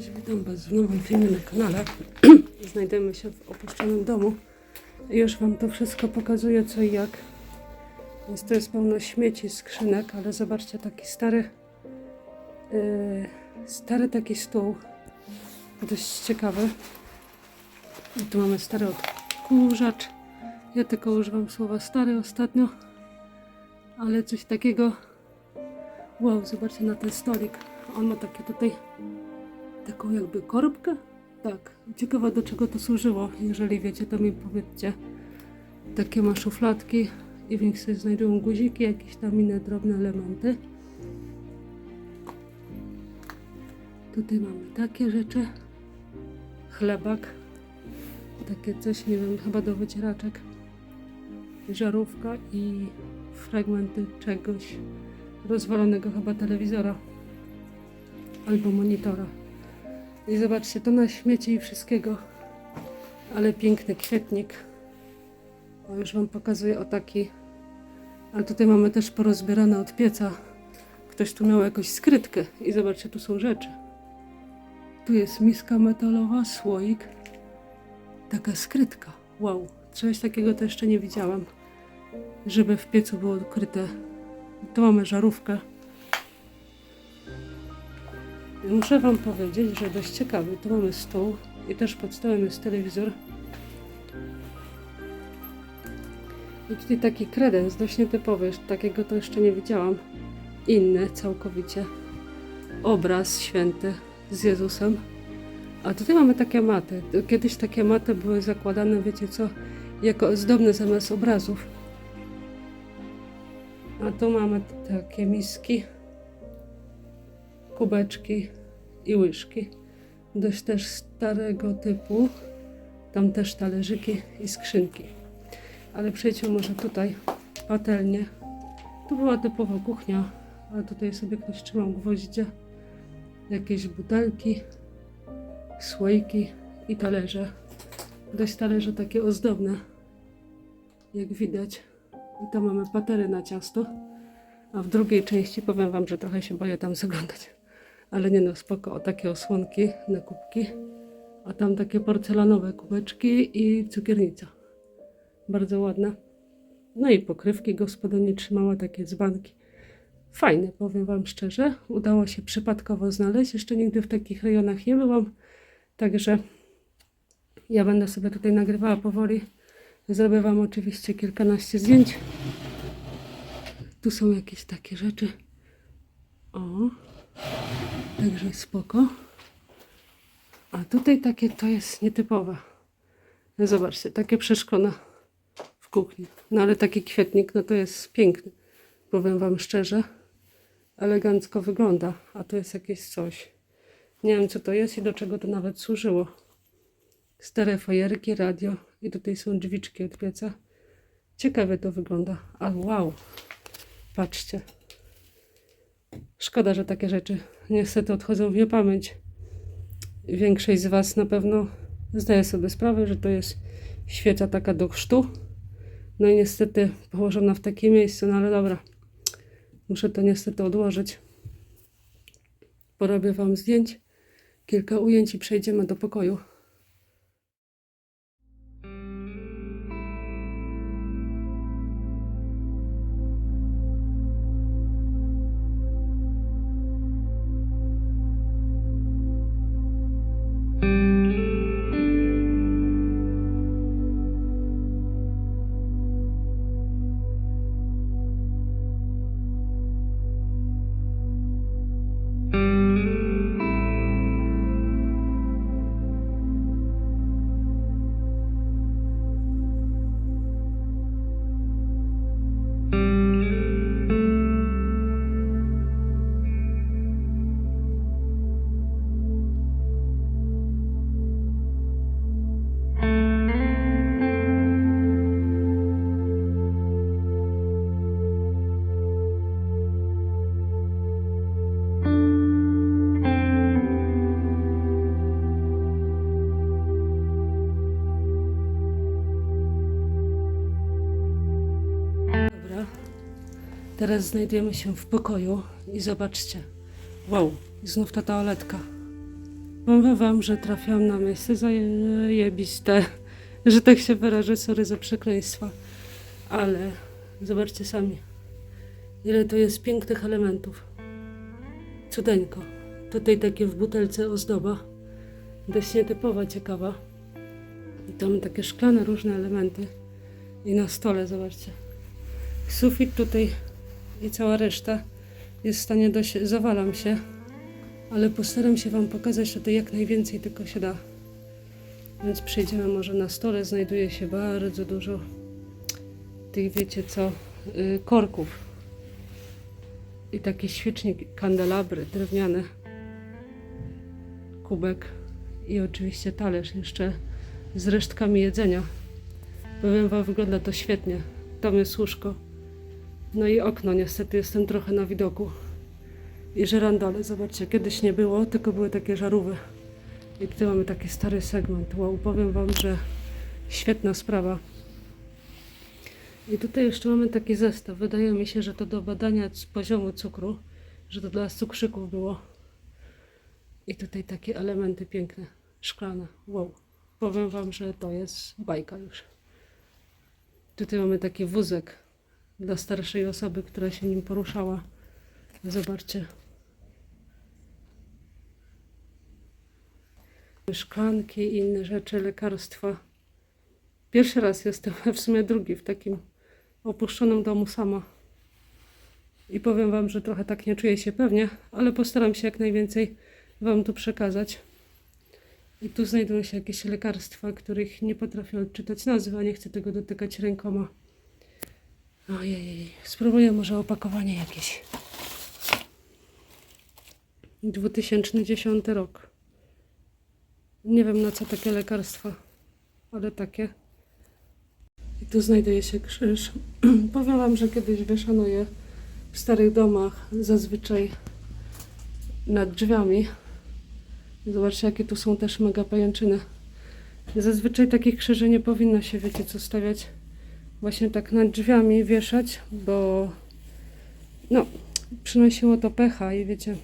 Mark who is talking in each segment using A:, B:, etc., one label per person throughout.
A: Cześć, witam Was w nowym filmie na kanale. Znajdujemy się w opuszczonym domu. Już Wam to wszystko pokazuję co i jak. Więc to jest pełno śmieci, skrzynek, ale zobaczcie, taki stary, yy, stary taki stół. Dość ciekawy. I tu mamy stary odkurzacz. Ja tylko używam słowa stary ostatnio. Ale coś takiego Wow, zobaczcie na ten stolik. On ma takie tutaj taką jakby korbkę. Tak, ciekawa do czego to służyło. Jeżeli wiecie, to mi powiedzcie. Takie ma szufladki i w nich sobie znajdują guziki, jakieś tam inne drobne elementy. Tutaj mamy takie rzeczy. Chlebak. Takie coś, nie wiem, chyba do wycieraczek. Żarówka i fragmenty czegoś rozwalonego chyba telewizora albo monitora. I zobaczcie, to na śmieci i wszystkiego, ale piękny kwietnik. O, już Wam pokazuję o taki. Ale tutaj mamy też porozbierane od pieca. Ktoś tu miał jakąś skrytkę i zobaczcie, tu są rzeczy. Tu jest miska metalowa, słoik. Taka skrytka. Wow, czegoś takiego to jeszcze nie widziałam. Żeby w piecu było ukryte tu mamy żarówkę. Muszę Wam powiedzieć, że dość ciekawy. Tu mamy stół i też pod stołem jest telewizor. I tutaj taki kredens, dość nietypowy, takiego to jeszcze nie widziałam. Inny całkowicie. Obraz święty z Jezusem. A tutaj mamy takie maty. Kiedyś takie maty były zakładane, wiecie co, jako ozdobne zamiast obrazów. A tu mamy takie miski, kubeczki i łyżki. Dość też starego typu. Tam też talerzyki i skrzynki. Ale przejdźmy może tutaj, patelnie. Tu była typowa kuchnia, a tutaj sobie ktoś trzymał gwoździe, jakieś butelki, słoiki i talerze. Dość talerze takie ozdobne, jak widać. I tam mamy patery na ciasto. A w drugiej części powiem Wam, że trochę się boję tam zaglądać. Ale nie no, spoko. O takie osłonki na kubki. A tam takie porcelanowe kubeczki i cukiernica. Bardzo ładna. No i pokrywki gospodyni trzymała takie dzbanki. Fajne, powiem Wam szczerze. Udało się przypadkowo znaleźć. Jeszcze nigdy w takich rejonach nie byłam. Także ja będę sobie tutaj nagrywała powoli. Zrobię Wam oczywiście kilkanaście zdjęć. Tu są jakieś takie rzeczy. O, także spoko. A tutaj takie to jest nietypowe. No Zobaczcie, takie przeszklone w kuchni. No ale taki kwietnik, no to jest piękny. Powiem Wam szczerze. Elegancko wygląda. A to jest jakieś coś. Nie wiem co to jest i do czego to nawet służyło. Stare fajerki, radio i tutaj są drzwiczki od pieca. Ciekawie to wygląda. A wow, patrzcie. Szkoda, że takie rzeczy niestety odchodzą w niepamięć. Większość z Was na pewno zdaje sobie sprawę, że to jest świeca taka do chrztu. No i niestety położona w takim miejscu, no ale dobra. Muszę to niestety odłożyć. Porobię Wam zdjęć, kilka ujęć i przejdziemy do pokoju. Teraz znajdujemy się w pokoju i zobaczcie. Wow, znów ta toaletka. Powiem wam, że trafiłam na miejsce zajebiste, że tak się wyrażę, sorry za przekleństwa, ale zobaczcie sami, ile tu jest pięknych elementów. Cudeńko. Tutaj takie w butelce ozdoba, dość nietypowa, ciekawa. I tam takie szklane różne elementy. I na stole, zobaczcie. Sufit tutaj i cała reszta jest w stanie dość, zawalam się, ale postaram się Wam pokazać tutaj jak najwięcej tylko się da. Więc przejdziemy może na stole, znajduje się bardzo dużo tych, wiecie co, y, korków. I taki świecznik, kandelabry drewniane, kubek i oczywiście talerz jeszcze z resztkami jedzenia. Powiem Wam, wygląda to świetnie. Tam jest łóżko. No i okno, niestety jestem trochę na widoku. I żerandole, zobaczcie, kiedyś nie było, tylko były takie żarówy. I tutaj mamy taki stary segment. Wow, powiem Wam, że świetna sprawa. I tutaj jeszcze mamy taki zestaw. Wydaje mi się, że to do badania poziomu cukru, że to dla cukrzyków było. I tutaj takie elementy piękne, szklane. Wow. Powiem Wam, że to jest bajka już. Tutaj mamy taki wózek dla starszej osoby, która się nim poruszała. Zobaczcie. Szklanki i inne rzeczy, lekarstwa. Pierwszy raz jestem, w sumie drugi w takim opuszczonym domu sama. I powiem Wam, że trochę tak nie czuję się pewnie, ale postaram się jak najwięcej Wam tu przekazać. I tu znajdują się jakieś lekarstwa, których nie potrafię odczytać nazwy, a nie chcę tego dotykać rękoma. Ojej, spróbuję może opakowanie jakieś. 2010 rok. Nie wiem na co takie lekarstwa, ale takie. I tu znajduje się krzyż. Powiem Wam, że kiedyś wieszano je w starych domach, zazwyczaj nad drzwiami. Zobaczcie, jakie tu są też mega pajęczyny. Zazwyczaj takich krzyży nie powinno się, wiecie co, stawiać właśnie tak nad drzwiami, wieszać, bo no, przynosiło to pecha i wiecie,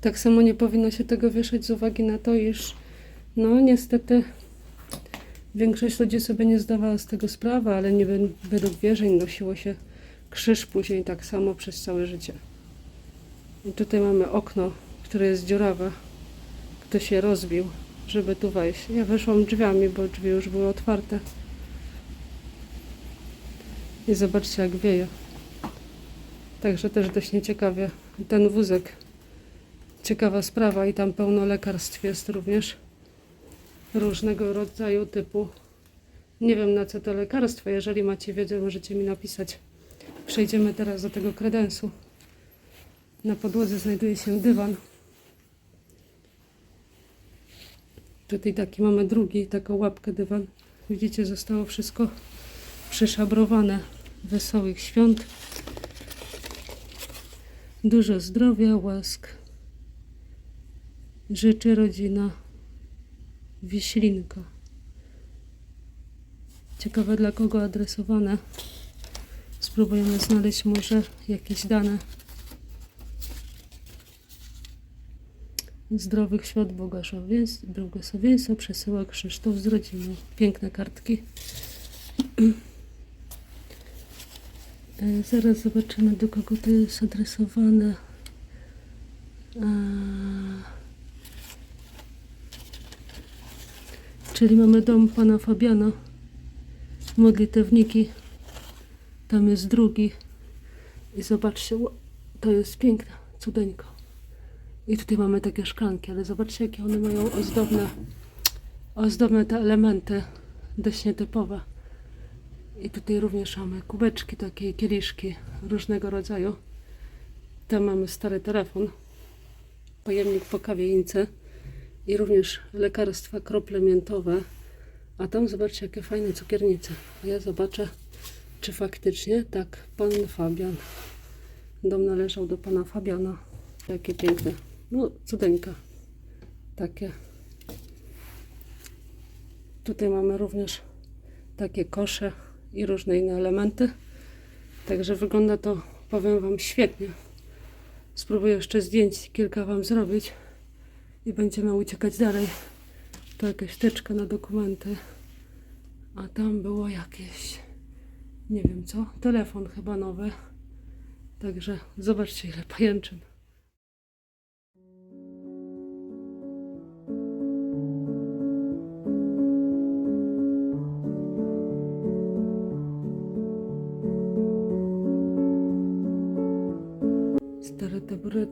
A: tak samo nie powinno się tego wieszać z uwagi na to, iż no niestety większość ludzi sobie nie zdawała z tego sprawy, ale nie wed- według wierzeń nosiło się krzyż później tak samo przez całe życie. I tutaj mamy okno, które jest dziurawe. Ktoś je rozbił, żeby tu wejść. Ja weszłam drzwiami, bo drzwi już były otwarte. I zobaczcie, jak wieje. Także też dość nieciekawie. Ten wózek, ciekawa sprawa, i tam pełno lekarstw jest również różnego rodzaju typu. Nie wiem na co to lekarstwo. Jeżeli macie wiedzę, możecie mi napisać. Przejdziemy teraz do tego kredensu. Na podłodze znajduje się dywan. Tutaj taki mamy drugi, taką łapkę dywan. Widzicie, zostało wszystko przeszabrowane. Wesołych świąt. Dużo zdrowia, łask. Życzy rodzina. Wieślinka. Ciekawe dla kogo adresowane. Spróbujemy znaleźć może jakieś dane. Zdrowych świąt błogosławieństw, błogosławieństwa przesyła Krzysztof z rodziną. Piękne kartki. E, Zaraz zobaczymy do kogo to jest adresowane. A... Czyli mamy dom pana Fabiana. Modlitewniki. Tam jest drugi. I zobaczcie, to jest piękne, cudeńko. I tutaj mamy takie szklanki, ale zobaczcie, jakie one mają ozdobne, ozdobne te elementy, dość nietypowe. I tutaj również mamy kubeczki, takie kieliszki różnego rodzaju. Tam mamy stary telefon, pojemnik po kawieince i również lekarstwa, krople miętowe. A tam zobaczcie, jakie fajne cukiernice. A ja zobaczę, czy faktycznie tak pan Fabian. Dom należał do pana Fabiana. Jakie piękne. No, cudeńka. Takie. Tutaj mamy również takie kosze i różne inne elementy. Także wygląda to, powiem Wam, świetnie. Spróbuję jeszcze zdjęć kilka Wam zrobić. i będziemy uciekać dalej. To jakaś teczka na dokumenty. A tam było jakieś, nie wiem co, telefon chyba nowy. Także zobaczcie ile pajęczyn.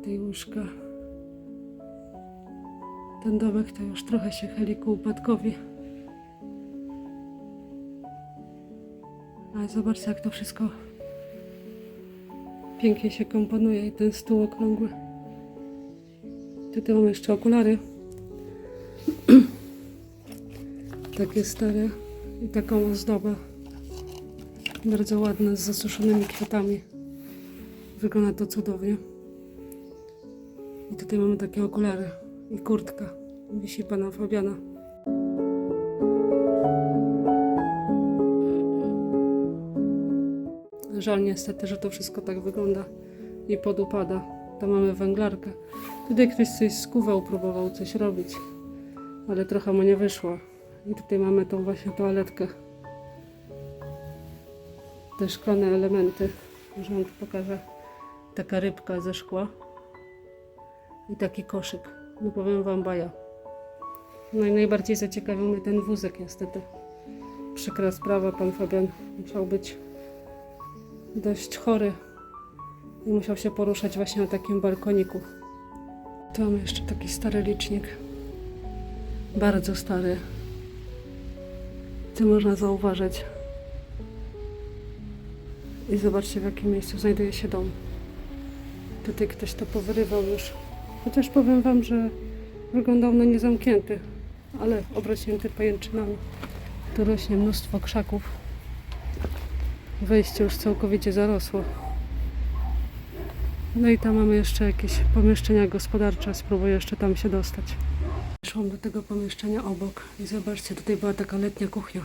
A: I łóżka. Ten domek to już trochę się chyli ku upadkowi. Ale zobaczcie, jak to wszystko pięknie się komponuje i ten stół okrągły. Tutaj mam jeszcze okulary. Takie stare i taką ozdobę. Bardzo ładne, z zasuszonymi kwiatami. Wygląda to cudownie. Tutaj mamy takie okulary i kurtka. Wisi pana Fabiana. Żal niestety, że to wszystko tak wygląda i podupada. Tam mamy węglarkę. Tutaj ktoś coś skuwał, próbował coś robić, ale trochę mu nie wyszło. I tutaj mamy tą właśnie toaletkę. Te szklane elementy. Może pokażę. Taka rybka ze szkła i taki koszyk. No powiem wam baja. No i najbardziej zaciekawił mnie ten wózek niestety. Przykra sprawa, pan Fabian musiał być dość chory i musiał się poruszać właśnie na takim balkoniku. Tu mamy jeszcze taki stary licznik. Bardzo stary. Co można zauważyć. I zobaczcie w jakim miejscu znajduje się dom. Tutaj ktoś to powyrywał już. Chociaż powiem wam, że wyglądał na niezamknięty, ale obrośnięty pajęczynami. Tu rośnie mnóstwo krzaków. Wejście już całkowicie zarosło. No i tam mamy jeszcze jakieś pomieszczenia gospodarcze. Spróbuję jeszcze tam się dostać. Szłam do tego pomieszczenia obok i zobaczcie, tutaj była taka letnia kuchnia.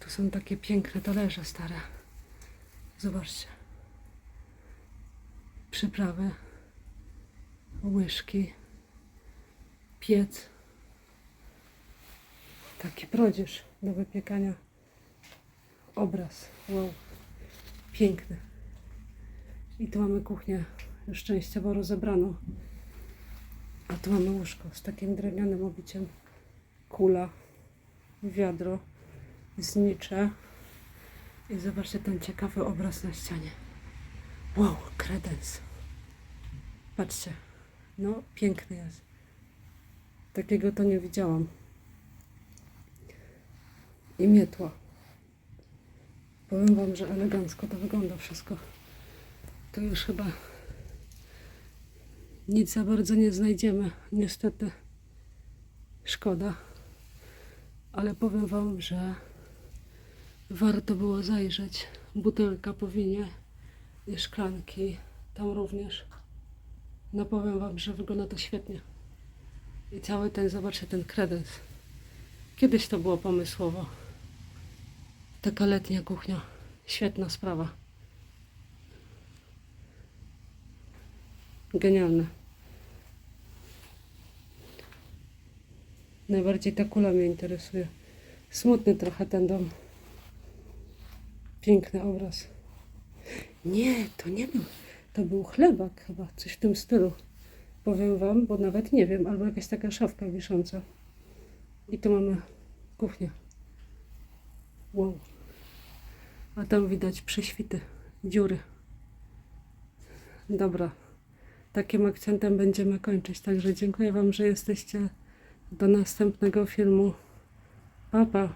A: Tu są takie piękne talerze stare. Zobaczcie. Przyprawy, łyżki, piec. Taki brodzież do wypiekania. Obraz. Wow. Piękny. I tu mamy kuchnię już częściowo rozebraną. A tu mamy łóżko z takim drewnianym obiciem. Kula, wiadro, znicze. I zobaczcie ten ciekawy obraz na ścianie. Wow, kredens. Patrzcie. No, piękny jest. Takiego to nie widziałam. I mietła. Powiem Wam, że elegancko to wygląda wszystko. Tu już chyba nic za bardzo nie znajdziemy. Niestety. Szkoda. Ale powiem Wam, że warto było zajrzeć. Butelka powinie i szklanki. Tam również. No powiem Wam, że wygląda to świetnie. I cały ten, zobaczcie, ten kredens. Kiedyś to było pomysłowo. Taka letnia kuchnia. Świetna sprawa. Genialne. Najbardziej ta kula mnie interesuje. Smutny trochę ten dom. Piękny obraz. Nie, to nie był. To był chlebak chyba, coś w tym stylu. Powiem wam, bo nawet nie wiem, albo jakaś taka szafka wisząca. I tu mamy kuchnię. Wow. A tam widać prześwity, dziury. Dobra. Takim akcentem będziemy kończyć. Także dziękuję Wam, że jesteście. Do następnego filmu. Pa, pa.